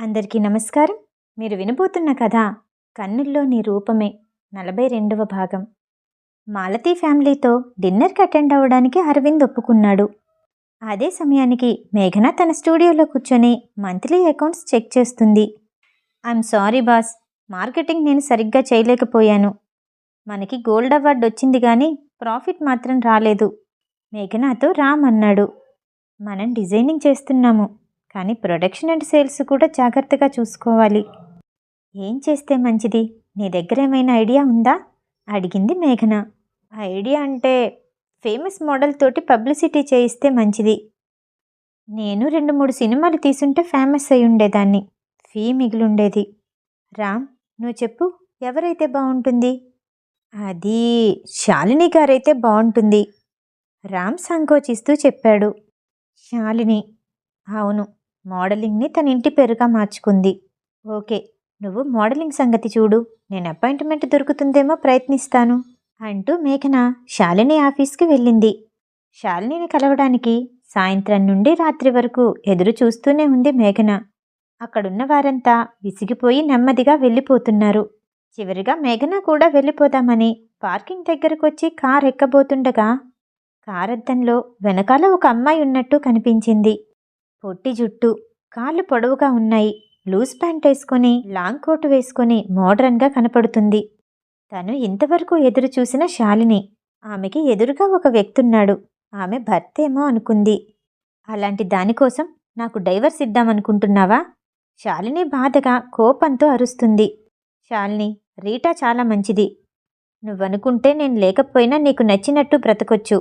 అందరికీ నమస్కారం. మీరు వినబోతున్న కథ కన్నుల్లో నీ రూపమే నలభై రెండవ భాగం. మాలతీ ఫ్యామిలీతో డిన్నర్కి అటెండ్ అవ్వడానికి అరవింద్ ఒప్పుకున్నాడు. అదే సమయానికి మేఘన తన స్టూడియోలో కూర్చొని మంత్లీ అకౌంట్స్ చెక్ చేస్తుంది. ఐఎమ్ సారీ బాస్ మార్కెటింగ్ నేను సరిగ్గా చేయలేకపోయాను. మనకి గోల్డ్ అవార్డు వచ్చింది కానీ ప్రాఫిట్ మాత్రం రాలేదు మేఘనాతో రామ్ అన్నాడు. మనం డిజైనింగ్ చేస్తున్నాము. కానీ ప్రొడక్షన్ అండ్ సేల్స్ కూడా జాగ్రత్తగా చూసుకోవాలి. ఏం చేస్తే మంచిది? నీ దగ్గర ఏమైనా ఐడియా ఉందా? అడిగింది మేఘన. ఐడియా అంటే ఫేమస్ మోడల్ తోటి పబ్లిసిటీ చేయిస్తే మంచిది. నేను రెండు మూడు సినిమాలు తీసుంటే ఫేమస్ అయి ఉండేదాన్ని. ఫీ మిగిలిండేది. రామ్ నువ్వు చెప్పు ఎవరైతే బాగుంటుంది? అది శాలిని గారైతే బాగుంటుంది. రామ్ సంకోచిస్తూ చెప్పాడు. శాలిని. అవును. మోడలింగ్ని తన ఇంటి పేరుగా మార్చుకుంది. ఓకే నువ్వు మోడలింగ్ సంగతి చూడు. నేను అపాయింట్మెంట్ దొరుకుతుందేమో ప్రయత్నిస్తాను అంటూ మేఘన శాలిని ఆఫీస్కి వెళ్ళింది. శాలినిని కలవడానికి సాయంత్రం నుండి రాత్రి వరకు ఎదురు చూస్తూనే ఉంది మేఘన. అక్కడున్న వారంతా విసిగిపోయి నెమ్మదిగా వెళ్ళిపోతున్నారు. చివరిగా మేఘన కూడా వెళ్ళిపోదామని పార్కింగ్ దగ్గరకొచ్చి కార్ ఎక్కబోతుండగా కారద్దంలో వెనకాల ఒక అమ్మాయి ఉన్నట్టు కనిపించింది. పొట్టి జుట్టు కాళ్ళు పొడవుగా ఉన్నాయి. లూజ్ ప్యాంట్ వేసుకొని లాంగ్ కోట్ వేసుకొని మోడ్రన్గా కనపడుతుంది. తను ఇంతవరకు ఎదురు చూసిన శాలిని ఆమెకి ఎదురుగా ఒక వ్యక్తి ఉన్నాడు ఆమె భర్తేమో అనుకుంది. అలాంటి దానికోసం నాకు డైవర్స్ ఇద్దామనుకుంటున్నావా? శాలిని బాధగా కోపంతో అరుస్తుంది. శాలిని రీటా చాలా మంచిది. నువ్వనుకుంటే నేను లేకపోయినా నీకు నచ్చినట్టు బ్రతకొచ్చు.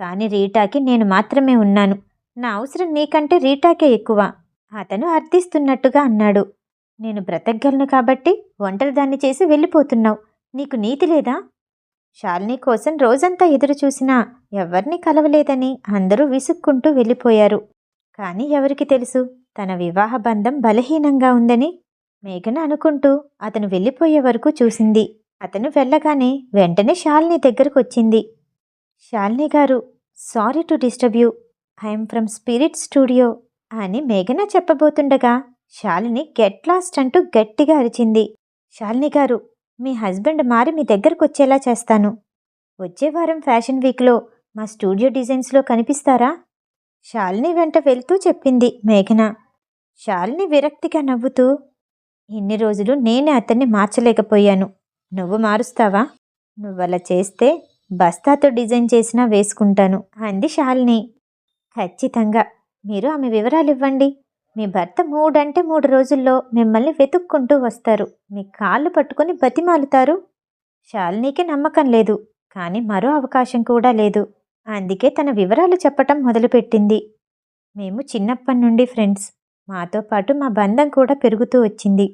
కానీ రీటాకి నేను మాత్రమే ఉన్నాను. నా అవసరం నీకంటే రీటాకే ఎక్కువ. అతను అర్థిస్తున్నట్టుగా అన్నాడు. నేను బ్రతకగలను కాబట్టి ఒంటరిదాన్ని చేసి వెళ్ళిపోతున్నావు. నీకు నీతి లేదా? షాలిని కోసం రోజంతా ఎదురు చూసినా ఎవరిని కలవలేదని అందరూ విసుక్కుంటూ వెళ్ళిపోయారు. కానీ ఎవరికి తెలుసు? తన వివాహ బంధం బలహీనంగా ఉందని మేఘన అనుకుంటూ అతను వెళ్ళిపోయే వరకు చూసింది. అతను వెళ్ళగానే వెంటనే షాలిని దగ్గరకు వచ్చింది శాలిని గారు sorry to disturb you. I'm from spirit studio అని మేఘన చెప్పబోతుండగా శాలిని గెట్ లాస్ట్ అంటూ గట్టిగా అరిచింది. శాలిని గారు మీ హస్బెండ్ మారి మీ దగ్గరకు వచ్చేలా చేస్తాను. వచ్చే వారం ఫ్యాషన్ వీక్లో మా స్టూడియో డిజైన్స్లో కనిపిస్తారా? శాలిని వెంట వెళ్తూ చెప్పింది మేఘన. శాలిని విరక్తిగా నవ్వుతూ ఇన్ని రోజులు నేనే అతన్ని మార్చలేకపోయాను. నువ్వు మారుస్తావా? నువ్వలా చేస్తే బస్తాతో డిజైన్ చేసినా వేసుకుంటాను అంది శాలిని. ఖచ్చితంగా. మీరు ఆమె వివరాలు ఇవ్వండి మీ భర్త మూడంటే మూడు రోజుల్లో మిమ్మల్ని వెతుక్కుంటూ వస్తారు. మీ కాళ్ళు పట్టుకొని బతిమాలుతారు. శాలినికి నమ్మకం లేదు. కానీ మరో అవకాశం కూడా లేదు. అందుకే తన వివరాలు చెప్పటం మొదలుపెట్టింది. మేము చిన్నప్పటి నుండి ఫ్రెండ్స్. మాతో పాటు మా బంధం కూడా పెరుగుతూ వచ్చింది.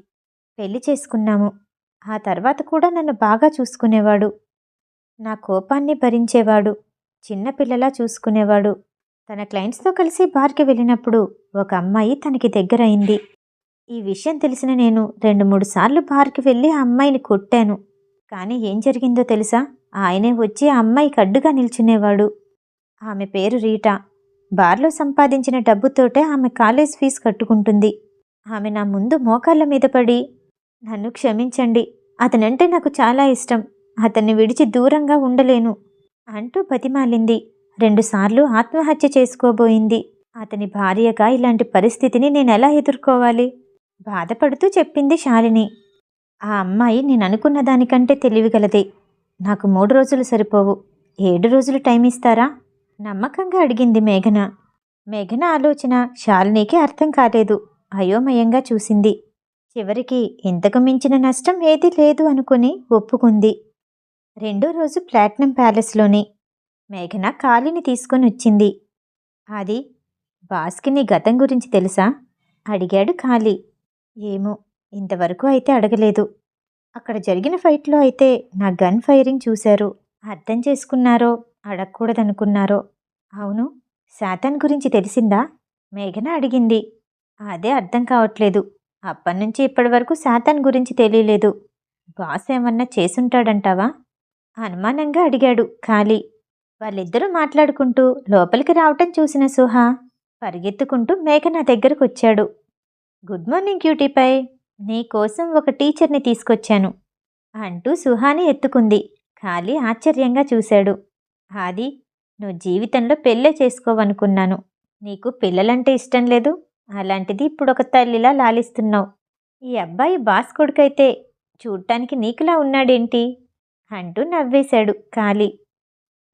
పెళ్ళి చేసుకున్నాము. ఆ తర్వాత కూడా నన్ను బాగా చూసుకునేవాడు. నా కోపాన్ని భరించేవాడు. చిన్నపిల్లలా చూసుకునేవాడు. తన క్లయింట్స్తో కలిసి బార్కి వెళ్ళినప్పుడు ఒక అమ్మాయి తనకి దగ్గరైంది ఈ విషయం తెలిసిన నేను రెండు మూడు సార్లు బార్కి వెళ్ళి ఆ అమ్మాయిని కొట్టాను. కానీ ఏం జరిగిందో తెలుసా? ఆయనే వచ్చి ఆ అమ్మాయికి అడ్డుగా నిల్చునేవాడు. ఆమె పేరు రీటా. బార్లో సంపాదించిన డబ్బుతోటే ఆమె కాలేజ్ ఫీజు కట్టుకుంటుంది. ఆమె నా ముందు మోకాళ్ళ మీద పడి నన్ను క్షమించండి. అతనంటే నాకు చాలా ఇష్టం. అతన్ని విడిచి దూరంగా ఉండలేను. అంటూ బతిమాలింది. రెండుసార్లు ఆత్మహత్య చేసుకోబోయింది. అతని భార్యగా ఇలాంటి పరిస్థితిని నేను ఎలా ఎదుర్కోవాలి? బాధపడుతూ చెప్పింది శాలిని. ఆ అమ్మాయి నేను అనుకున్న దానికంటే తెలివిగలదే. నాకు మూడు రోజులు సరిపోవు. ఏడు రోజులు టైం ఇస్తారా? నమ్మకంగా అడిగింది మేఘన. మేఘన ఆలోచన శాలినికి అర్థం కాలేదు. అయోమయంగా చూసింది. చివరికి ఇంతకు మించిన నష్టం ఏదీ లేదు అనుకుని ఒప్పుకుంది. రెండో రోజు ప్లాట్నం ప్యాలెస్లోని మేఘన కాలిని తీసుకొని వచ్చింది. అది బాస్కి నీ గతం గురించి తెలుసా? అడిగాడు కాళీ ఏమో ఇంతవరకు అయితే అడగలేదు. అక్కడ జరిగిన ఫైట్లో అయితే నా గన్ ఫైరింగ్ చూశారు. అర్థం చేసుకున్నారో అడగకూడదనుకున్నారో. అవును శాతన్ గురించి తెలిసిందా? మేఘన అడిగింది. అదే అర్థం కావట్లేదు. అప్పటినుంచి ఇప్పటి వరకు శాతాన్ గురించి తెలియలేదు. బాస్ ఏమన్నా చేసుంటాడంటావా? అనుమానంగా అడిగాడు ఖాళీ వాళ్ళిద్దరూ మాట్లాడుకుంటూ లోపలికి రావటం చూసిన సుహ పరిగెత్తుకుంటూ మేఘన దగ్గరకు వచ్చాడు గుడ్ మార్నింగ్ క్యూటీపై. నీ కోసం ఒక టీచర్ని తీసుకొచ్చాను అంటూ సుహాని ఎత్తుకుంది. ఖాళీ ఆశ్చర్యంగా చూశాడు. ఆది నువ్వు జీవితంలో పెళ్ళే చేసుకోవనుకున్నాను. నీకు పిల్లలంటే ఇష్టం లేదు. అలాంటిది ఇప్పుడు ఒక తల్లిలా లాలిస్తున్నావు. ఈ అబ్బాయి బాస్ కొడుకైతే చూడటానికి నీకులా ఉన్నాడేంటి? అంటూ నవ్వేశాడు ఖాళీ.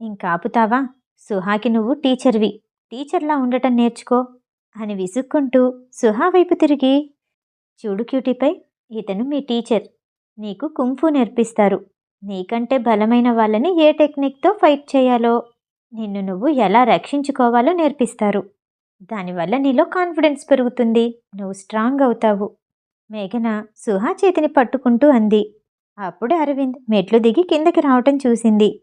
ఇంకాపుతావా? సుహాకి నువ్వు టీచర్వి. టీచర్లా ఉండటం నేర్చుకో అని విసుక్కుంటూ సుహా వైపు తిరిగి చూడు క్యూటీపై ఇతను మీ టీచర్. నీకు కుంఫు నేర్పిస్తారు. నీకంటే బలమైన వాళ్ళని ఏ టెక్నిక్తో ఫైట్ చేయాలో నిన్ను నువ్వు ఎలా రక్షించుకోవాలో నేర్పిస్తారు. దానివల్ల నీలో కాన్ఫిడెన్స్ పెరుగుతుంది. నువ్వు స్ట్రాంగ్ అవుతావు. మేఘన సుహా చేతిని పట్టుకుంటూ అంది. అప్పుడు అరవింద్ మెట్లు దిగి కిందకి రావటం చూసింది.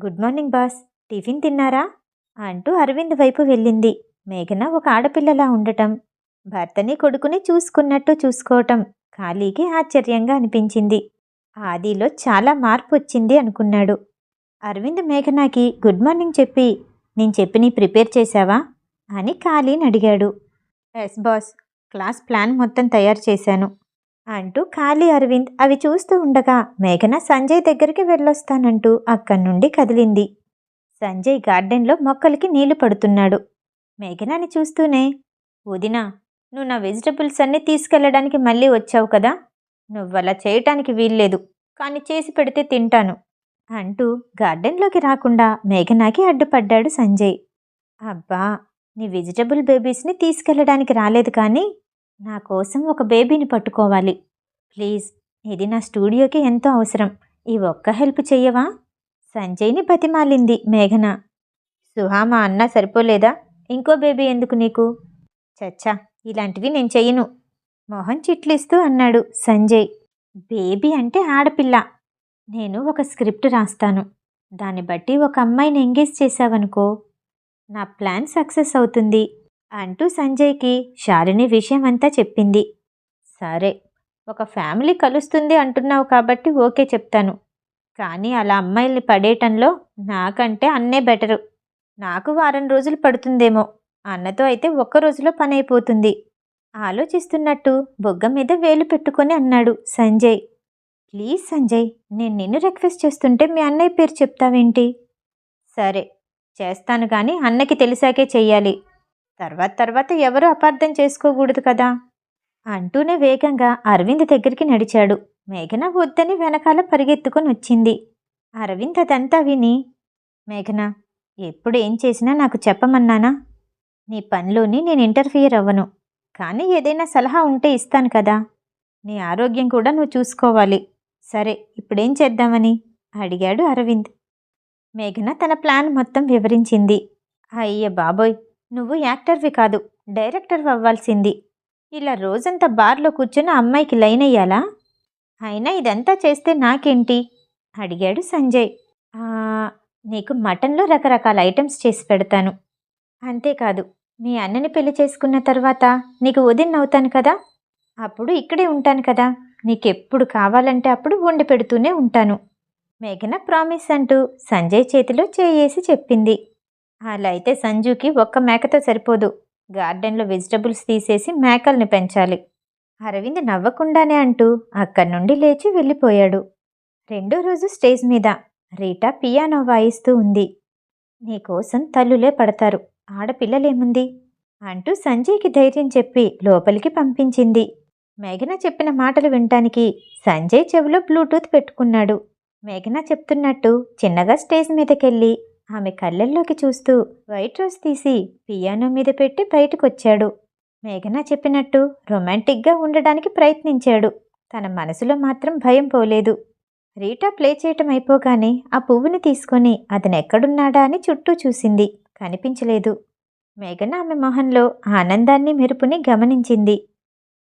Good morning boss. టిఫిన్ తిన్నారా? అంటూ అరవింద్ వైపు వెళ్ళింది. మేఘన ఒక ఆడపిల్లలా ఉండటం భర్తని కొడుకుని చూసుకున్నట్టు చూసుకోవటం ఖాళీకి ఆశ్చర్యంగా అనిపించింది. ఆదిలో చాలా మార్పు వచ్చింది అనుకున్నాడు. అరవింద్ మేఘనాకి గుడ్ మార్నింగ్ చెప్పి నేను చెప్పిని ప్రిపేర్ చేశావా? అని ఖాళీని అడిగాడు. Yes boss. క్లాస్ ప్లాన్ మొత్తం తయారు చేశాను. అంటూ ఖాళీ అరవింద్ అవి చూస్తూ ఉండగా మేఘన సంజయ్ దగ్గరికి వెళ్ళొస్తానంటూ అక్కడి నుండి కదిలింది. సంజయ్ గార్డెన్లో మొక్కలకి నీళ్ళు పడుతున్నాడు. మేఘనాని చూస్తూనే వదినా నువ్వు నా వెజిటబుల్స్ అన్నీ తీసుకెళ్ళడానికి మళ్ళీ వచ్చావు కదా? నువ్వలా చేయటానికి వీల్లేదు. కానీ చేసి పెడితే తింటాను. అంటూ గార్డెన్లోకి రాకుండా మేఘనాకి అడ్డుపడ్డాడు సంజయ్. అబ్బా నీ వెజిటబుల్ బేబీస్ని తీసుకెళ్ళడానికి రాలేదు కానీ నా కోసం ఒక బేబీని పట్టుకోవాలి. ప్లీజ్ ఇది నా స్టూడియోకి ఎంతో అవసరం. ఈ ఒక్క హెల్ప్ చెయ్యవా? సంజయ్ని బతిమాలింది మేఘన. సుహా మా అన్న సరిపోలేదా? ఇంకో బేబీ ఎందుకు నీకు? చచ్చా ఇలాంటివి నేను చెయ్యను. మొహం చిట్లిస్తూ అన్నాడు సంజయ్. బేబీ అంటే ఆడపిల్ల. నేను ఒక స్క్రిప్ట్ రాస్తాను. దాన్ని బట్టి ఒక అమ్మాయిని ఎంగేజ్ చేశావనుకో. నా ప్లాన్ సక్సెస్ అవుతుంది. అంటూ సంజయ్కి శాలిని విషయం అంతా చెప్పింది. సరే ఒక ఫ్యామిలీ కలుస్తుంది అంటున్నావు కాబట్టి ఓకే చెప్తాను. కానీ అలా అమ్మాయిల్ని పడేయటంలో నాకంటే అన్నే బెటరు. నాకు వారం రోజులు పడుతుందేమో. అన్నతో అయితే ఒక్క రోజులో పని అయిపోతుంది ఆలోచిస్తున్నట్టు బొగ్గ మీద వేలు పెట్టుకొని అన్నాడు సంజయ్. ప్లీజ్ సంజయ్ నేను నిన్ను రిక్వెస్ట్ చేస్తుంటే మీ అన్నయ్య పేరు చెప్తావేంటి? సరే చేస్తాను కానీ అన్నకి తెలిసాకే చెయ్యాలి. తర్వాత తర్వాత ఎవరు అపార్థం చేసుకోకూడదు కదా? అంటూనే వేగంగా అరవింద్ దగ్గరికి నడిచాడు. మేఘన వద్దని వెనకాల పరిగెత్తుకొని వచ్చింది. అరవింద్ అదంతా విని మేఘన ఎప్పుడు ఏం చేసినా నాకు చెప్పమన్నానా? నీ పనిలోని నేను ఇంటర్ఫియర్ అవ్వను. కానీ ఏదైనా సలహా ఉంటే ఇస్తాను కదా. నీ ఆరోగ్యం కూడా నువ్వు చూసుకోవాలి. సరే ఇప్పుడేం చేద్దామని? అడిగాడు అరవింద్. మేఘన తన ప్లాన్ మొత్తం వివరించింది. అయ్య బాబోయ్ నువ్వు యాక్టర్వి కాదు డైరెక్టర్ అవ్వాల్సింది. ఇలా రోజంతా బార్లో కూర్చున్న అమ్మాయికి లైన్ అయ్యాలా? అయినా ఇదంతా చేస్తే నాకేంటి? అడిగాడు సంజయ్. నీకు మటన్లో రకరకాల ఐటమ్స్ చేసి పెడతాను. అంతేకాదు మీ అన్నని పెళ్ళి చేసుకున్న తర్వాత నీకు ఉదయం అవుతాను కదా? అప్పుడు ఇక్కడే ఉంటాను కదా? నీకెప్పుడు కావాలంటే అప్పుడు వండి పెడుతూనే ఉంటాను. మేఘన ప్రామిస్ అంటూ సంజయ్ చేతిలో చేయేసి చెప్పింది. అలా అయితే సంజుకి ఒక్క మేకతో సరిపోదు. గార్డెన్లో వెజిటబుల్స్ తీసేసి మేకల్ని పెంచాలి. అరవింద్ నవ్వకుండానే అంటూ అక్కడి నుండి లేచి వెళ్ళిపోయాడు. రెండో రోజు స్టేజ్ మీద రీటా పియానో వాయిస్తూ ఉంది. నీకోసం తల్లులే పడతారు. ఆడపిల్లలేముంది? అంటూ సంజయ్కి ధైర్యం చెప్పి లోపలికి పంపించింది. మేఘన చెప్పిన మాటలు వినటానికి సంజయ్ చెవిలో బ్లూటూత్ పెట్టుకున్నాడు. మేఘన చెప్తున్నట్టు చిన్నగా స్టేజ్ మీదకెళ్ళి ఆమె కళ్ళల్లోకి చూస్తూ వైట్ రోజ్ తీసి పియానో మీద పెట్టి బయటకొచ్చాడు. మేఘన చెప్పినట్టు రొమాంటిక్గా ఉండడానికి ప్రయత్నించాడు. తన మనసులో మాత్రం భయం పోలేదు. రీటా ప్లే చేయటం అయిపోగానే ఆ పువ్వుని తీసుకొని అతను ఎక్కడున్నాడా అని చుట్టూ చూసింది. కనిపించలేదు. మేఘన ఆమె మొహంలో ఆనందాన్ని మెరుపుని గమనించింది.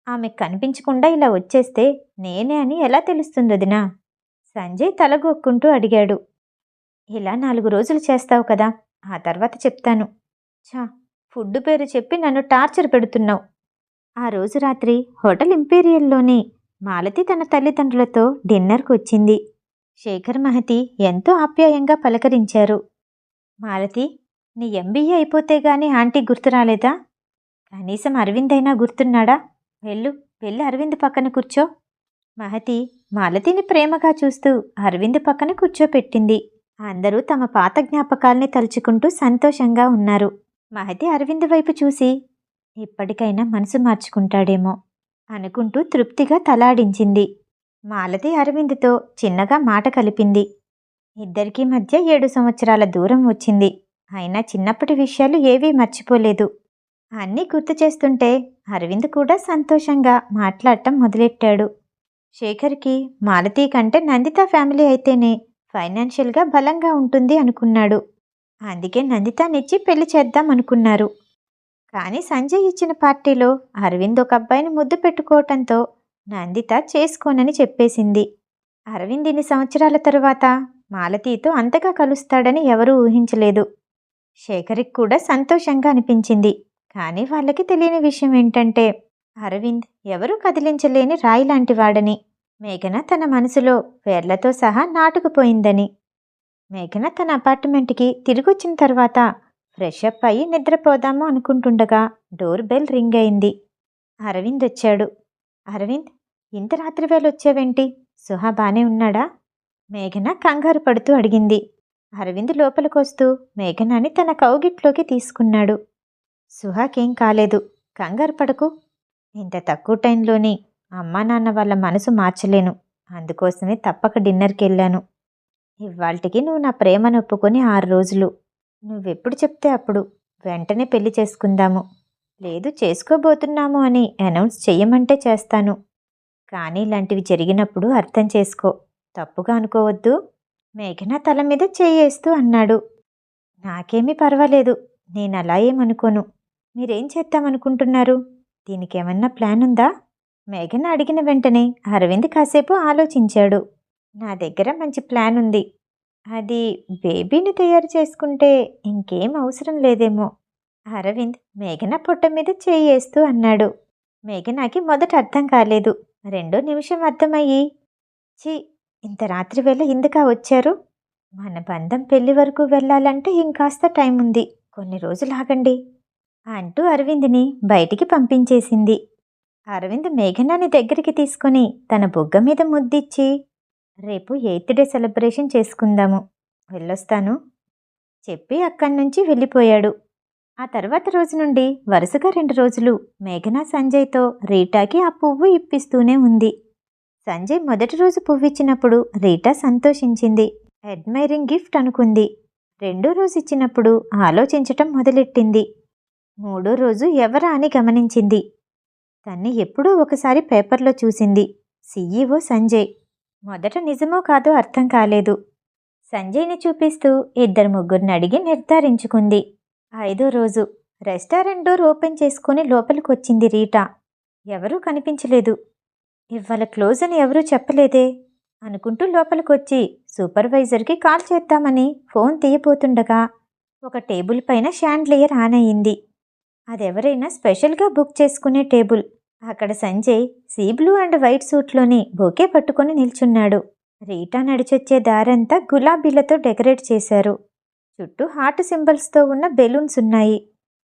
ఆమె కనిపించకుండా ఇలా వచ్చేస్తే నేనే అని ఎలా తెలుస్తుంది వదినా? సంజయ్ తలగొక్కుంటూ అడిగాడు. ఇలా నాలుగు రోజులు చేస్తావు కదా ఆ తర్వాత చెప్తాను. ఛా ఫుడ్ పేరు చెప్పి నన్ను టార్చర్ పెడుతున్నావు. ఆ రోజు రాత్రి హోటల్ ఇంపీరియల్లోని మాలతి తన తల్లిదండ్రులతో డిన్నర్కు వచ్చింది శేఖర్ మహతి ఎంతో ఆప్యాయంగా పలకరించారు. మాలతి నీ ఎంబీఏ అయిపోతే గాని ఆంటీ గుర్తు రాలేదా? కనీసం అరవింద్ అయినా గుర్తున్నాడా? వెళ్ళు వెళ్ళి అరవింద్ పక్కన కూర్చో. మహతి మాలతిని ప్రేమగా చూస్తూ అరవింద్ పక్కన కూర్చోపెట్టింది. అందరూ తమ పాత జ్ఞాపకాల్ని తలుచుకుంటూ సంతోషంగా ఉన్నారు. మహతి అరవింద్ వైపు చూసి ఇప్పటికైనా మనసు మార్చుకుంటాడేమో అనుకుంటూ తృప్తిగా తలాడించింది. మాలతి అరవింద్తో చిన్నగా మాట కలిపింది. ఇద్దరికీ మధ్య ఏడు సంవత్సరాల దూరం వచ్చింది. అయినా చిన్నప్పటి విషయాలు ఏవీ మర్చిపోలేదు. అన్నీ గుర్తు చేస్తుంటే అరవింద్ కూడా సంతోషంగా మాట్లాడటం మొదలెట్టాడు. శేఖర్కి మాలతి కంటే నందిత ఫ్యామిలీ అయితేనే ఫైనాన్షియల్గా బలంగా ఉంటుంది అనుకున్నాడు. అందుకే నందితానిచ్చి పెళ్ళి చేద్దాం అనుకున్నారు. కానీ సంజయ్ ఇచ్చిన పార్టీలో అరవింద్ ఒక అబ్బాయిని ముద్దు పెట్టుకోవటంతో నందిత చేసుకోనని చెప్పేసింది. అరవింద్ ఇన్ని సంవత్సరాల తరువాత మాలతీతో అంతగా కలుస్తాడని ఎవరూ ఊహించలేదు. శేఖర్కి కూడా సంతోషంగా అనిపించింది. కానీ వాళ్ళకి తెలియని విషయం ఏంటంటే అరవింద్ ఎవరూ కదిలించలేని రాయి లాంటి వాడని. మేఘన తన మనసులో వేర్లతో సహా నాటుకుపోయిందని. మేఘన తన అపార్ట్మెంట్కి తిరిగొచ్చిన తర్వాత ఫ్రెష్ అప్ అయ్యి నిద్రపోదాము అనుకుంటుండగా డోర్ బెల్ రింగ్ అయింది. అరవింద్ వచ్చాడు. అరవింద్ ఇంత రాత్రి వేళ వచ్చావేంటి? సుహా బానే ఉన్నాడా? మేఘన కంగారు పడుతూ అడిగింది. అరవింద్ లోపలికొస్తూ మేఘనాని తన కౌగిట్లోకి తీసుకున్నాడు. సుహాకేం కాలేదు. కంగారు పడకు. ఇంత తక్కువ టైంలోని అమ్మా నాన్న వాళ్ళ మనసు మార్చలేను. అందుకోసమే తప్పక డిన్నర్కి వెళ్ళాను ఇవాళకి నువ్వు నా ప్రేమను ఒప్పుకొని ఆరు రోజులు. నువ్వెప్పుడు చెప్తే అప్పుడు. వెంటనే పెళ్ళి చేసుకుందాము. లేదు చేసుకోబోతున్నాము అని అనౌన్స్ చెయ్యమంటే చేస్తాను. కానీ ఇలాంటివి జరిగినప్పుడు అర్థం చేసుకో. తప్పుగా అనుకోవద్దు. మేఘన తల మీద చేయేస్తూ అన్నాడు. నాకేమీ పర్వాలేదు. నేను అలా ఏమనుకోను. మీరేం చేద్దామనుకుంటున్నారు? దీనికి ఏమన్నా ప్లాన్ ఉందా మేఘన అడిగిన వెంటనే అరవింద్ కాసేపు ఆలోచించాడు. నా దగ్గర మంచి ప్లాన్ ఉంది. అది బేబీని తయారు చేసుకుంటే ఇంకేం అవసరం లేదేమో. అరవింద్ మేఘన పొట్ట మీద చేయేస్తూ అన్నాడు. మేఘనాకి మొదట అర్థం కాలేదు. రెండో నిమిషం అర్థమయ్యి ఛీ ఇంత రాత్రి వేళ ఇందుకా వచ్చారు? మన బంధం పెళ్ళి వరకు వెళ్ళాలంటే ఇంకాస్త టైం ఉంది కొన్ని రోజులు ఆగండి. అంటూ అరవింద్ని బయటికి పంపించేసింది. అరవింద్ మేఘనాని దగ్గరికి తీసుకుని తన బుగ్గ మీద ముద్దిచ్చి రేపు ఎయిత్ డే సెలబ్రేషన్ చేసుకుందాము. వెళ్ళొస్తాను. చెప్పి అక్కడి నుంచి వెళ్ళిపోయాడు. ఆ తర్వాత రోజు నుండి వరుసగా రెండు రోజులు మేఘనా సంజయ్తో రీటాకి ఆ పువ్వు ఇప్పిస్తూనే ఉంది. సంజయ్ మొదటి రోజు పువ్వు ఇచ్చినప్పుడు రీటా సంతోషించింది. అడ్మైరింగ్ గిఫ్ట్ అనుకుంది. రెండో రోజు ఇచ్చినప్పుడు ఆలోచించటం మొదలెట్టింది. మూడో రోజు ఎవరా అని గమనించింది. తన్ని ఎప్పుడో ఒకసారి పేపర్లో చూసింది. సీఈఓ సంజయ్. మొదట నిజమో కాదో అర్థం కాలేదు. సంజయ్ని చూపిస్తూ ఇద్దరు ముగ్గురిని అడిగి నిర్ధారించుకుంది. ఐదో రోజు. రెస్టారెంట్ డోర్ ఓపెన్ చేసుకుని లోపలికి వచ్చింది రీటా. ఎవరూ కనిపించలేదు. ఇవాళ క్లోజ్ అని ఎవరూ చెప్పలేదే? అనుకుంటూ లోపలికొచ్చి సూపర్వైజర్కి కాల్ చేద్దామని ఫోన్ తీయబోతుండగా. ఒక టేబుల్ పైన షాండ్లియర్ ఆన్ అయింది అదెవరైనా స్పెషల్గా బుక్ చేసుకునే టేబుల్. అక్కడ Sanjay sea blue and white సూట్లోని bouquet పట్టుకొని నిల్చున్నాడు. రీటా నడిచొచ్చే దారంతా గులాబీలతో డెకరేట్ చేశారు. చుట్టూ హార్ట్ సింబల్స్తో ఉన్న బెలూన్స్ ఉన్నాయి.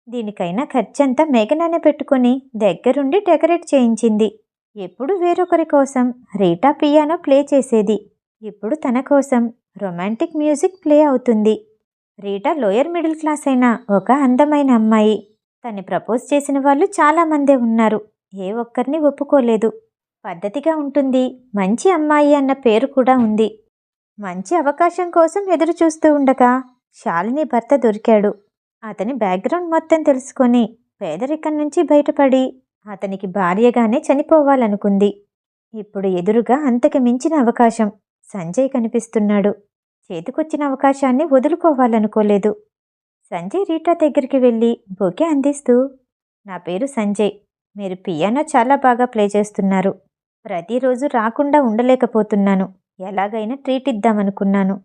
దీనికైనా ఖర్చంతా మేఘనానే పెట్టుకొని దగ్గరుండి డెకరేట్ చేయించింది. ఎప్పుడు వేరొకరి కోసం రీటా పియానో ప్లే చేసేది. ఇప్పుడు తన కోసం రొమాంటిక్ మ్యూజిక్ ప్లే అవుతుంది. రీటా లోయర్ మిడిల్ క్లాస్ అయిన ఒక అందమైన అమ్మాయి. తన్ని ప్రపోజ్ చేసిన వాళ్ళు చాలామందే ఉన్నారు. ఏ ఒక్కరిని ఒప్పుకోలేదు. పద్ధతిగా ఉంటుంది. మంచి అమ్మాయి అన్న పేరు కూడా ఉంది. మంచి అవకాశం కోసం ఎదురు చూస్తూ ఉండగా శాలిని భర్త దొరికాడు. అతని బ్యాక్గ్రౌండ్ మొత్తం తెలుసుకొని పేదరికం నుంచి బయటపడి అతనికి భార్యగానే చనిపోవాలనుకుంది. ఇప్పుడు ఎదురుగా అంతకు మించిన అవకాశం సంజయ్ కనిపిస్తున్నాడు. చేతికొచ్చిన అవకాశాన్ని వదులుకోవాలనుకోలేదు. సంజయ్ రీటా దగ్గరికి వెళ్ళి బొకే అందిస్తూ నా పేరు సంజయ్. మీరు పియానో చాలా బాగా ప్లే చేస్తున్నారు. ప్రతిరోజు రాకుండా ఉండలేకపోతున్నాను. ఎలాగైనా ట్రీట్ ఇద్దామనుకున్నాను.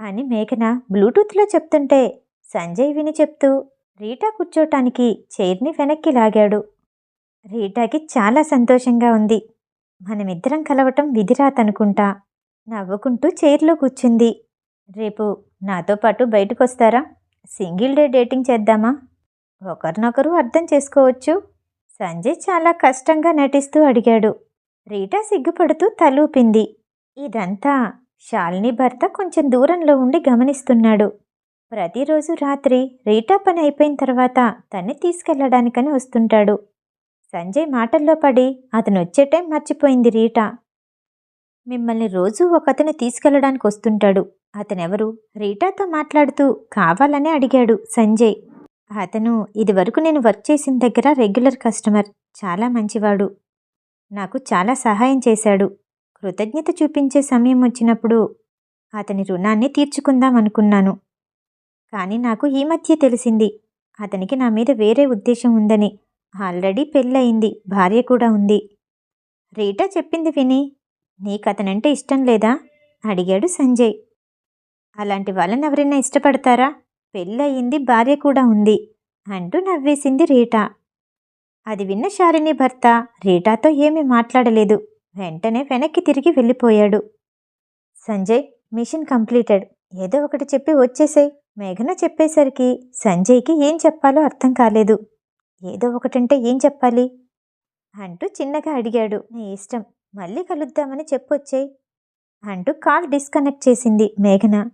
అని మేఘన బ్లూటూత్లో చెప్తుంటే సంజయ్ విని చెప్తూ రీటా కూర్చోటానికి చైర్ని వెనక్కి లాగాడు. రీటాకి చాలా సంతోషంగా ఉంది. మనమిద్దరం కలవటం విధిరాతనుకుంటా నవ్వుకుంటూ చైర్లో కూర్చుంది. రేపు నాతో పాటు బయటకొస్తారా? సింగిల్ డే డేటింగ్ చేద్దామా? ఒకరినొకరు అర్థం చేసుకోవచ్చు. సంజయ్ చాలా కష్టంగా నటిస్తూ అడిగాడు. రీటా సిగ్గుపడుతూ తలూపింది. ఇదంతా శాలిని భర్త కొంచెం దూరంలో ఉండి గమనిస్తున్నాడు. ప్రతిరోజు రాత్రి రీటా పని అయిపోయిన తర్వాత తన్ని తీసుకెళ్ళడానికని వస్తుంటాడు. సంజయ్ మాటల్లో పడి అతను వచ్చే టైం మర్చిపోయింది రీటా. మిమ్మల్ని రోజు ఒకతను తీసుకెళ్ళడానికి వస్తుంటాడు. అతనెవరు? రీటాతో మాట్లాడుతూ కావాలని అడిగాడు సంజయ్. అతను ఇదివరకు నేను వర్క్ చేసిన దగ్గర రెగ్యులర్ కస్టమర్. చాలా మంచివాడు. నాకు చాలా సహాయం చేశాడు. కృతజ్ఞత చూపించే సమయం వచ్చినప్పుడు అతని రుణాన్ని తీర్చుకుందాం అనుకున్నాను. కానీ నాకు ఈ మధ్య తెలిసింది అతనికి నా మీద వేరే ఉద్దేశం ఉందని. ఆల్రెడీ పెళ్ళయింది భార్య కూడా ఉంది. రీటా చెప్పింది విని నీకు అతనంటే ఇష్టం లేదా? అడిగాడు సంజయ్. అలాంటి వాళ్ళని ఎవరైనా ఇష్టపడతారా? పెళ్ళయింది భార్య కూడా ఉంది అంటూ నవ్వేసింది రీటా. అది విన్న శాలిని భర్త రీటాతో ఏమీ మాట్లాడలేదు. వెంటనే వెనక్కి తిరిగి వెళ్ళిపోయాడు. Sanjay mission completed. ఏదో ఒకటి చెప్పి వచ్చేసాయి. మేఘన చెప్పేసరికి సంజయ్కి ఏం చెప్పాలో అర్థం కాలేదు. ఏదో ఒకటంటే ఏం చెప్పాలి? అంటూ చిన్నగా అడిగాడు. నీ ఇష్టం. మళ్ళీ కలుద్దామని చెప్పొచ్చేయ్ అంటూ కాల్ డిస్కనెక్ట్ చేసింది మేఘన.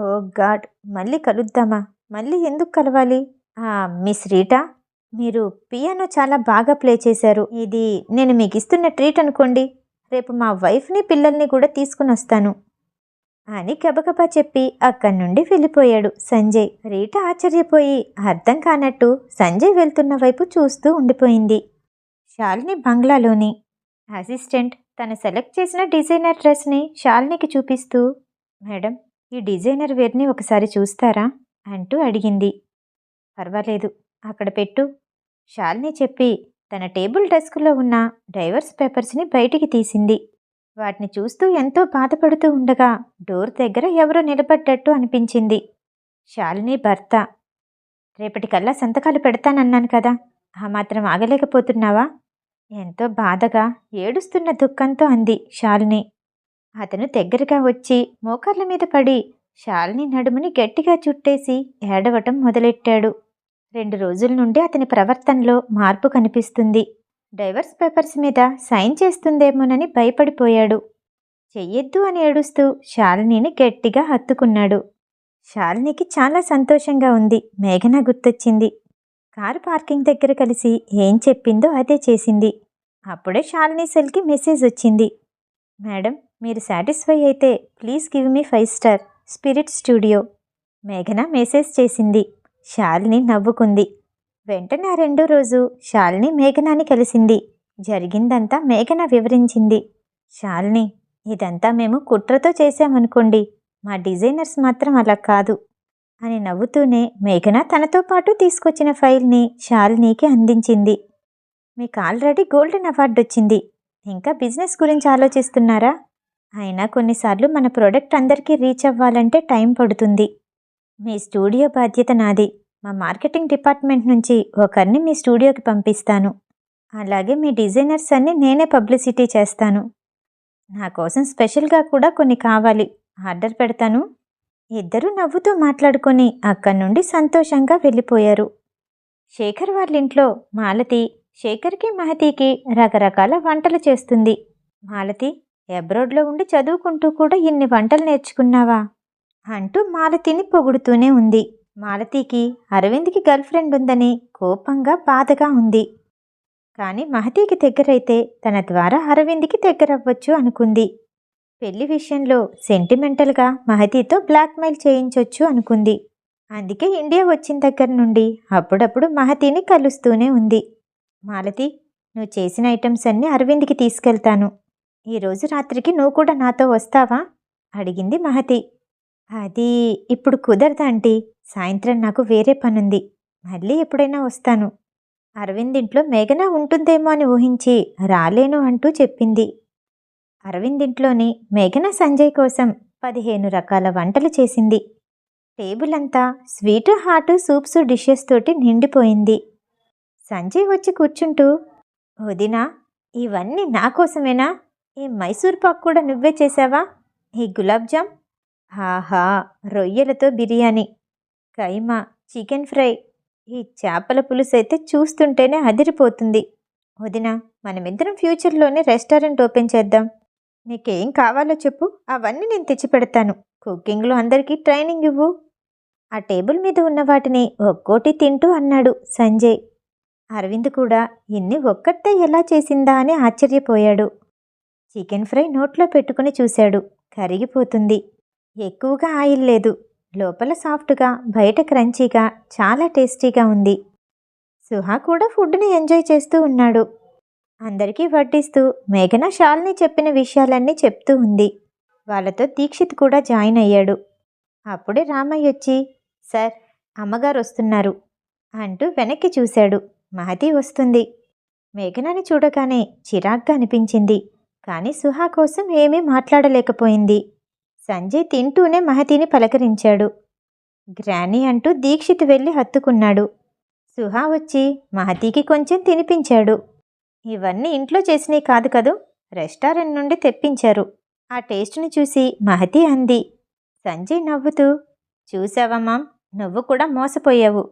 ఓ గాడ్ మళ్ళీ కలుద్దామా? మళ్ళీ ఎందుకు కలవాలి? ఆ, మిస్ రీటా మీరు పియానో చాలా బాగా ప్లే చేశారు. ఇది నేను మీకు ఇస్తున్న ట్రీట్ అనుకోండి. రేపు మా వైఫ్ని పిల్లల్ని కూడా తీసుకుని వస్తాను అని గబగబా చెప్పి అక్కడి నుండి వెళ్ళిపోయాడు సంజయ్. రీట ఆశ్చర్యపోయి అర్థం కానట్టు సంజయ్ వెళ్తున్న వైపు చూస్తూ ఉండిపోయింది. శాలిని బంగ్లాలోని అసిస్టెంట్ తను సెలెక్ట్ చేసిన డిజైనర్ డ్రెస్ని షాలినికి చూపిస్తూ మేడం ఈ డిజైనర్ వేర్ని ఒకసారి చూస్తారా? అంటూ అడిగింది. పర్వాలేదు అక్కడ పెట్టు. శాలిని చెప్పి తన టేబుల్ డెస్క్లో ఉన్న డైవర్స్ పేపర్స్ని బయటికి తీసింది. వాటిని చూస్తూ ఎంతో బాధపడుతూ ఉండగా డోర్ దగ్గర ఎవరో నిలబడ్డట్టు అనిపించింది. షాలిని భర్త రేపటికల్లా సంతకాలు పెడతానన్నాను కదా ఆ మాత్రం ఆగలేకపోతున్నావా? ఎంతో బాధగా ఏడుస్తున్న దుఃఖంతో అంది శాలిని అతను దగ్గరగా వచ్చి మోకాళ్ళ మీద పడి శాలిని నడుముని గట్టిగా చుట్టేసి ఏడవటం మొదలెట్టాడు. రెండు రోజుల నుండి అతని ప్రవర్తనలో మార్పు కనిపిస్తుంది. డైవర్స్ పేపర్స్ మీద సైన్ చేస్తుందేమోనని భయపడిపోయాడు. చెయ్యొద్దు అని ఏడుస్తూ శాలినిని గట్టిగా హత్తుకున్నాడు. శాలినికి చాలా సంతోషంగా ఉంది. మేఘన గుర్తొచ్చింది. కారు పార్కింగ్ దగ్గర కలిసి ఏం చెప్పిందో అదే చేసింది. అప్పుడే శాలిని సెల్కి మెసేజ్ వచ్చింది. మేడం మీరు సాటిస్ఫై అయితే please give me five star spirit studio. మేఘన మెసేజ్ చేసింది. శాలిని నవ్వుకుంది. వెంటనే ఆ రెండో రోజు శాలిని మేఘనాని కలిసింది. జరిగిందంతా మేఘన వివరించింది. శాలిని ఇదంతా మేము కుట్రతో చేశామనుకోండి మా డిజైనర్స్ మాత్రం అలా కాదు. అని నవ్వుతూనే మేఘన తనతో పాటు తీసుకొచ్చిన ఫైల్ని శాలినికి అందించింది. మీకు ఆల్రెడీ గోల్డెన్ అవార్డు వచ్చింది ఇంకా బిజినెస్ గురించి ఆలోచిస్తున్నారా? అయినా కొన్నిసార్లు మన ప్రోడక్ట్ అందరికీ రీచ్ అవ్వాలంటే టైం పడుతుంది. మీ స్టూడియో బాధ్యత నాది. మా మార్కెటింగ్ డిపార్ట్మెంట్ నుంచి ఒకరిని మీ స్టూడియోకి పంపిస్తాను. అలాగే మీ డిజైనర్స్ అన్ని నేనే పబ్లిసిటీ చేస్తాను. నా కోసం స్పెషల్గా కూడా కొన్ని కావాలి. ఆర్డర్ పెడతాను. ఇద్దరూ నవ్వుతూ మాట్లాడుకొని అక్కడి నుండి సంతోషంగా వెళ్ళిపోయారు. శేఖర్ వాళ్ళ ఇంట్లో మాలతి శేఖర్కి మహతికి రకరకాల వంటలు చేస్తుంది. మాలతి అబ్రాడ్లో ఉండి చదువుకుంటూ కూడా ఇన్ని వంటలు నేర్చుకున్నావా? అంటూ మాలతిని పొగుడుతూనే ఉంది. మాలతికి అరవింద్కి గర్ల్ ఫ్రెండ్ ఉందని కోపంగా బాధగా ఉంది. కానీ మహతీకి దగ్గరైతే తన ద్వారా అరవింద్కి దగ్గరవ్వచ్చు అనుకుంది. పెళ్ళి విషయంలో సెంటిమెంటల్గా మహతితో బ్లాక్మెయిల్ చేయించొచ్చు అనుకుంది. అందుకే ఇండియా వచ్చిన దగ్గర నుండి అప్పుడప్పుడు మహతిని కలుస్తూనే ఉంది. మాలతి నువ్వు చేసిన ఐటమ్స్ అన్నీ అరవింద్కి తీసుకెళ్తాను. ఈరోజు రాత్రికి నువ్వు కూడా నాతో వస్తావా? అడిగింది మహతి. అది ఇప్పుడు కుదరదా ఆంటీ? సాయంత్రం నాకు వేరే పనుంది. మళ్ళీ ఎప్పుడైనా వస్తాను. అరవింద్ ఇంట్లో మేఘన ఉంటుందేమో అని ఊహించి రాలేను అంటూ చెప్పింది. అరవింద్ ఇంట్లోని మేఘన సంజయ్ కోసం పదిహేను రకాల వంటలు చేసింది. టేబుల్ అంతా స్వీటు హాటు సూప్స్ డిషెస్ తోటి నిండిపోయింది. సంజయ్ వచ్చి కూర్చుంటూ వదినా ఇవన్నీ నా కోసమేనా? ఈ మైసూర్ పాక్ కూడా నువ్వే చేసావా? ఈ గులాబ్జామ్ ఆహా రొయ్యలతో బిర్యానీ. కైమా చికెన్ ఫ్రై. ఈ చేపల పులుసు అయితే చూస్తుంటేనే అదిరిపోతుంది. వదిన మనమిద్దరం ఫ్యూచర్లోనే రెస్టారెంట్ ఓపెన్ చేద్దాం. నీకేం కావాలో చెప్పు. అవన్నీ నేను తెచ్చి పెడతాను. కుకింగ్లో అందరికీ ట్రైనింగ్ ఇవ్వు. ఆ టేబుల్ మీద ఉన్న వాటిని ఒక్కోటి తింటూ అన్నాడు సంజయ్. అరవింద్ కూడా ఇన్ని ఒక్కటే ఎలా చేసిందా అని ఆశ్చర్యపోయాడు. చికెన్ ఫ్రై నోట్లో పెట్టుకుని చూశాడు. కరిగిపోతుంది. ఎక్కువగా ఆయిల్ లేదు. లోపల సాఫ్ట్గా బయట క్రంచీగా చాలా టేస్టీగా ఉంది. సుహా కూడా ఫుడ్ని ఎంజాయ్ చేస్తూ ఉన్నాడు. అందరికీ వడ్డిస్తూ మేఘన షాల్ని చెప్పిన విషయాలన్నీ చెప్తూ ఉంది. వాళ్ళతో దీక్షిత్ కూడా జాయిన్ అయ్యాడు. అప్పుడే రామయ్య వచ్చి సార్ అమ్మగారు వస్తున్నారు అంటూ వెనక్కి చూశాడు. మహతి వస్తుంది. మేఘనాని చూడగానే చిరాగ్గా అనిపించింది. కానీ సుహా కోసం ఏమీ మాట్లాడలేకపోయింది. సంజయ్ తింటూనే మహతిని పలకరించాడు. గ్రానీ అంటూ దీక్షిత్ వెళ్ళి హత్తుకున్నాడు. సుహా వచ్చి మహతికి కొంచెం తినిపించాడు. ఇవన్నీ ఇంట్లో చేసినవి కాదు కదూ? రెస్టారెంట్ నుండి తెప్పించారు. ఆ టేస్ట్ని చూసి మహతి అంది. సంజయ్ నవ్వుతూ చూసావా మామ్ నువ్వు కూడా మోసపోయావు.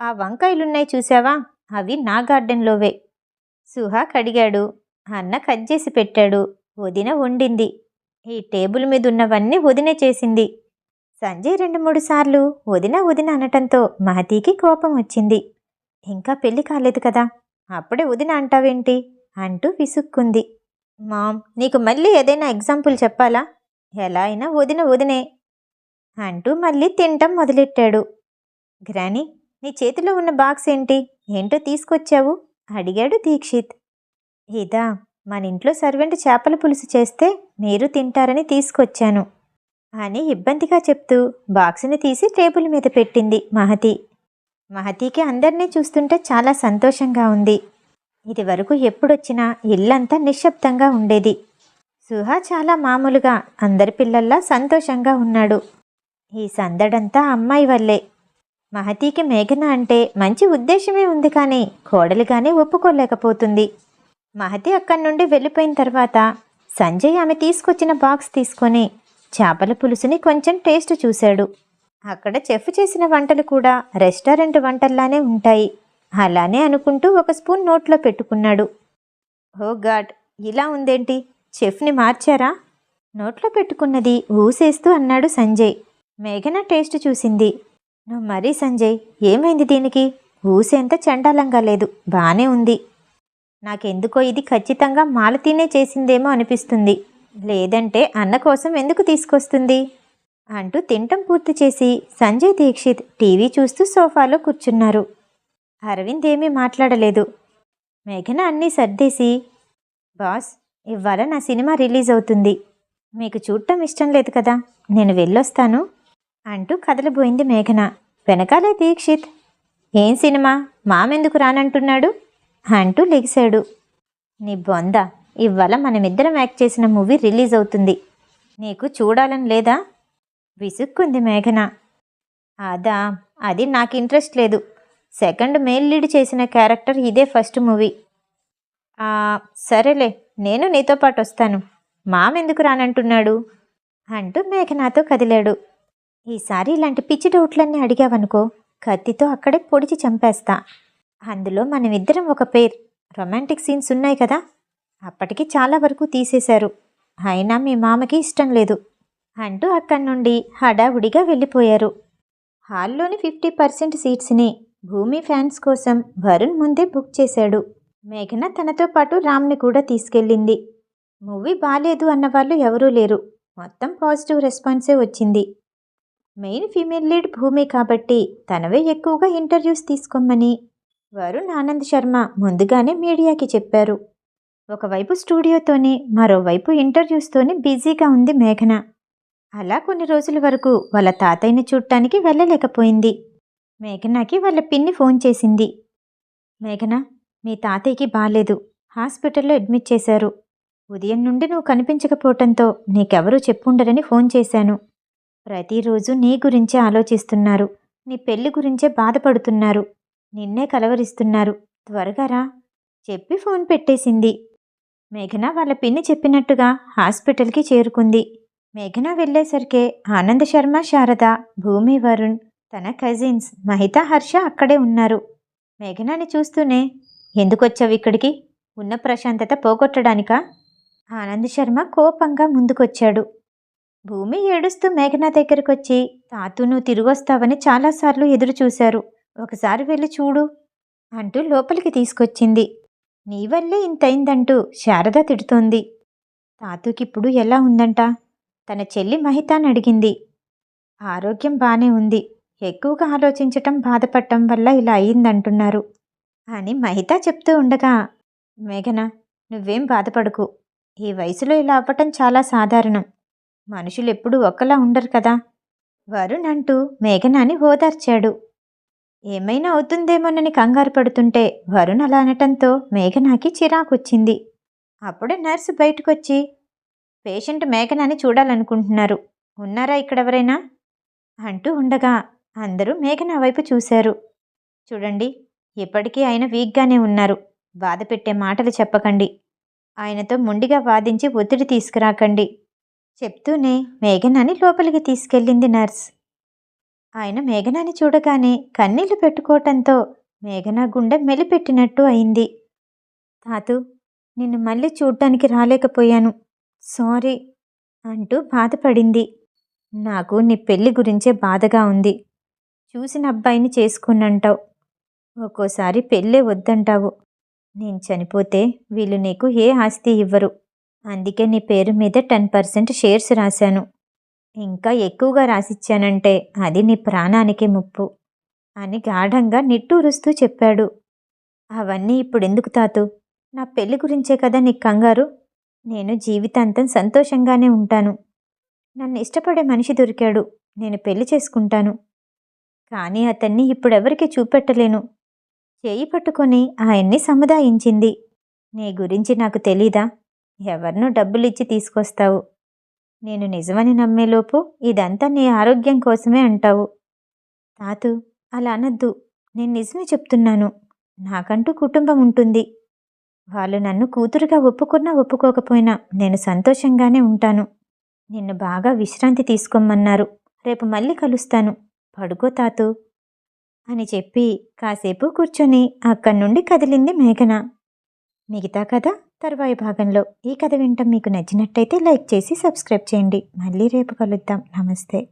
ఆ వంకాయలున్నాయి చూసావా? అవి నా గార్డెన్లోవే. సుహా కడిగాడు అన్న కట్ చేసి పెట్టాడు. వదిన వండింది. ఈ టేబుల్ మీద ఉన్నవన్నీ వదిన చేసింది. సంజయ్ రెండు మూడు సార్లు వదిన వదిన అనటంతో మహతీకి కోపం వచ్చింది ఇంకా పెళ్ళి కాలేదు కదా? అప్పుడే వదిన అంటావేంటి? అంటూ విసుక్కుంది. మామ్ నీకు మళ్ళీ ఏదైనా ఎగ్జాంపుల్ చెప్పాలా? ఎలా అయినా వదిన వదినే అంటూ మళ్ళీ తింటం మొదలెట్టాడు. గ్రాని నీ చేతిలో ఉన్న బాక్స్ ఏంటి? ఏంటో తీసుకొచ్చావు? అడిగాడు దీక్షిత్. ఇదా మన ఇంట్లో సర్వెంట్ చేపల పులుసు చేస్తే మీరు తింటారని తీసుకొచ్చాను అని ఇబ్బందిగా చెప్తూ బాక్సుని తీసి టేబుల్ మీద పెట్టింది మహతి. మహతికి అందరినీ చూస్తుంటే చాలా సంతోషంగా ఉంది. ఇది వరకు ఎప్పుడొచ్చినా ఇల్లంతా నిశ్శబ్దంగా ఉండేది. సుహా చాలా మామూలుగా అందరి పిల్లల్లా సంతోషంగా ఉన్నాడు. ఈ సందడంతా అమ్మాయి వల్లే. మహతీకి మేఘన అంటే మంచి ఉద్దేశమే ఉంది కానీ కోడలిగానే ఒప్పుకోలేకపోతుంది. మహతి అక్కడి నుండి వెళ్ళిపోయిన తర్వాత సంజయ్ ఆమె తీసుకొచ్చిన బాక్స్ తీసుకొని చేపల పులుసుని కొంచెం టేస్ట్ చూశాడు. అక్కడ చెఫ్ చేసిన వంటలు కూడా రెస్టారెంట్ వంటల్లానే ఉంటాయి. అలానే అనుకుంటూ ఒక స్పూన్ నోట్లో పెట్టుకున్నాడు. ఓ గాడ్ ఇలా ఉందేంటి? చెఫ్ని మార్చారా? నోట్లో పెట్టుకున్నది ఊసేస్తూ అన్నాడు సంజయ్. మేఘన టేస్ట్ చూసింది. నువ్వు మరీ సంజయ్ ఏమైంది దీనికి? ఊసేంత చండాలంగా లేదు బానే ఉంది. నాకెందుకో ఇది ఖచ్చితంగా మాలతీనే చేసిందేమో అనిపిస్తుంది. లేదంటే అన్న కోసం ఎందుకు తీసుకొస్తుంది? అంటూ తింటం పూర్తి చేసి సంజయ్ దీక్షిత్ టీవీ చూస్తూ సోఫాలో కూర్చున్నారు. అరవింద్ ఏమీ మాట్లాడలేదు. మేఘన అన్నీ సర్దేసి బాస్ ఇవాళ నా సినిమా రిలీజ్ అవుతుంది. మీకు చూడటం ఇష్టం లేదు కదా నేను వెళ్ళొస్తాను అంటూ కదలిపోయింది మేఘన. వెనకాలే దీక్షిత్ ఏం సినిమా? మామెందుకు రానంటున్నాడు? అంటూ లెగిశాడు. నీ బొంద ఇవాళ మనమిద్దరం యాక్ట్ చేసిన మూవీ రిలీజ్ అవుతుంది. నీకు చూడాలని లేదా? విసుక్కుంది మేఘన. అదా అది నాకు ఇంట్రెస్ట్ లేదు. సెకండ్ మేల్ లీడ్ చేసిన క్యారెక్టర్ ఇదే ఫస్ట్ మూవీ. ఆ, సరేలే నేను నీతో పాటు వస్తాను. మామెందుకు రానంటున్నాడు? అంటూ మేఘనాతో కదిలాడు. ఈసారి ఇలాంటి పిచ్చి డౌట్లన్నీ అడిగావనుకో కత్తితో అక్కడే పొడిచి చంపేస్తా. అందులో మనమిద్దరం ఒక పేర్. రొమాంటిక్ సీన్స్ ఉన్నాయి కదా అప్పటికి చాలా వరకు తీసేశారు. అయినా మీ మామకి ఇష్టం లేదు. అంటూ అక్కడి నుండి హడావుడిగా వెళ్ళిపోయారు. హాల్లోని ఫిఫ్టీ పర్సెంట్ సీట్స్ని భూమి ఫ్యాన్స్ కోసం వరుణ్ ముందే బుక్ చేశాడు. మేఘన తనతో పాటు రామ్ని కూడా తీసుకెళ్ళింది. మూవీ బాలేదు అన్నవాళ్ళు ఎవరూ లేరు. మొత్తం పాజిటివ్ రెస్పాన్సే వచ్చింది. మెయిన్ ఫీమేల్ లీడ్ భూమి కాబట్టి తనవే ఎక్కువగా ఇంటర్వ్యూస్ తీసుకోమని వరుణ్ ఆనంద్ శర్మ ముందుగానే మీడియాకి చెప్పారు. ఒకవైపు స్టూడియోతోనే మరోవైపు ఇంటర్వ్యూస్తోనే బిజీగా ఉంది మేఘన. అలా కొన్ని రోజుల వరకు వాళ్ళ తాతయ్యని చూడటానికి వెళ్ళలేకపోయింది. మేఘనాకి వాళ్ళ పిన్ని ఫోన్ చేసింది. మేఘన మీ తాతయ్యకి బాలేదు. హాస్పిటల్లో అడ్మిట్ చేశారు. ఉదయం నుండి నువ్వు కనిపించకపోవటంతో నీకెవరూ చెప్పుండరని ఫోన్ చేశాను. ప్రతిరోజు నీ గురించే ఆలోచిస్తున్నారు. నీ పెళ్ళి గురించే బాధపడుతున్నారు. నిన్నే కలవరిస్తున్నారు. త్వరగా రా చెప్పి ఫోన్ పెట్టేసింది. మేఘన వాళ్ళ పిన్ని చెప్పినట్టుగా హాస్పిటల్కి చేరుకుంది. మేఘన వెళ్ళేసరికే ఆనంద్ శర్మ శారద భూమి వరుణ్ తన కజిన్స్ మహిత హర్ష అక్కడే ఉన్నారు. మేఘనాని చూస్తూనే ఎందుకొచ్చావు ఇక్కడికి? ఉన్న ప్రశాంతత పోగొట్టడానికా? ఆనంద్ శర్మ కోపంగా ముందుకొచ్చాడు. భూమి ఏడుస్తూ మేఘన దగ్గరకొచ్చి తాతు నువ్వు తిరిగొస్తావని చాలాసార్లు ఎదురు చూశారు ఒకసారి వెళ్ళి చూడు అంటూ లోపలికి తీసుకొచ్చింది. నీ వల్లే ఇంతైందంటూ శారద తిడుతోంది. తాతూకిప్పుడు ఎలా ఉందంట? తన చెల్లి మహితాన్ని అడిగింది ఆరోగ్యం బానే ఉంది. ఎక్కువగా ఆలోచించటం బాధపడటం వల్ల ఇలా అయ్యిందంటున్నారు. అని మహిత చెప్తూ ఉండగా మేఘన నువ్వేం బాధపడకు. ఈ వయసులో ఇలా అవ్వటం చాలా సాధారణం. మనుషులు ఎప్పుడూ ఒక్కలా ఉండరు కదా. వరుణ్ అంటూ మేఘనాని ఓదార్చాడు. ఏమైనా అవుతుందేమోనని కంగారు పడుతుంటే వరుణ్ అలా అనటంతో మేఘనాకి చిరాకొచ్చింది. అప్పుడే నర్సు బయటకొచ్చి పేషెంట్ మేఘనాని చూడాలనుకుంటున్నారు. ఉన్నారా ఇక్కడెవరైనా? అంటూ ఉండగా అందరూ మేఘన వైపు చూశారు. చూడండి ఇప్పటికీ ఆయన వీక్గానే ఉన్నారు. బాధ పెట్టే మాటలు చెప్పకండి. ఆయనతో మొండిగా వాదించి ఒత్తిడి తీసుకురాకండి. చెప్తూనే మేఘనాని లోపలికి తీసుకెళ్ళింది నర్స్. ఆయన మేఘనాని చూడగానే కన్నీళ్ళు పెట్టుకోవటంతో మేఘన గుండె మెలిపెట్టినట్టు అయింది. తాతు నిన్ను మళ్ళీ చూడ్డానికి రాలేకపోయాను. సారీ అంటూ బాధపడింది. నాకు నీ పెళ్ళి గురించే బాధగా ఉంది. చూసిన అబ్బాయిని చేసుకున్నంటావు. ఒక్కోసారి పెళ్ళే వద్దంటావు. నేను చనిపోతే వీళ్ళు నీకు ఏ ఆస్తి ఇవ్వరు. అందుకే నీ పేరు మీద టెన్ పర్సెంట్ షేర్స్ రాశాను. ఇంకా ఎక్కువగా రాసిచ్చానంటే అది నీ ప్రాణానికి ముప్పు అని గాఢంగా నిట్టూరుస్తూ చెప్పాడు. అవన్నీ ఇప్పుడెందుకు తాతు? నా పెళ్ళి గురించే కదా నీ కంగారు? నేను జీవితాంతం సంతోషంగానే ఉంటాను. నన్ను ఇష్టపడే మనిషి దొరికాడు. నేను పెళ్ళి చేసుకుంటాను. కానీ అతన్ని ఇప్పుడెవరికి చూపెట్టలేను. చేయి పట్టుకొని ఆయన్ని సముదాయించింది. నీ గురించి నాకు తెలీదా? ఎవరినో డబ్బులిచ్చి తీసుకొస్తావు. నేను నిజమని నమ్మేలోపు ఇదంతా నీ ఆరోగ్యం కోసమే అంటావు. తాతు అలా అనద్దు. నేను నిజమే చెప్తున్నాను. నాకంటూ కుటుంబం ఉంటుంది. వాళ్ళు నన్ను కూతురుగా ఒప్పుకున్నా ఒప్పుకోకపోయినా నేను సంతోషంగానే ఉంటాను. నిన్ను బాగా విశ్రాంతి తీసుకోమన్నారు. రేపు మళ్ళీ కలుస్తాను. పడుకో తాతు. అని చెప్పి కాసేపు కూర్చొని అక్కడి నుండి కదిలింది మేఘన. మిగతా కథ తర్వాయి భాగంలో. ఈ కథ వింటాం మీకు నచ్చినట్టయితే లైక్ చేసి సబ్స్క్రైబ్ చేయండి. మళ్ళీ రేపు కలుద్దాం. నమస్తే.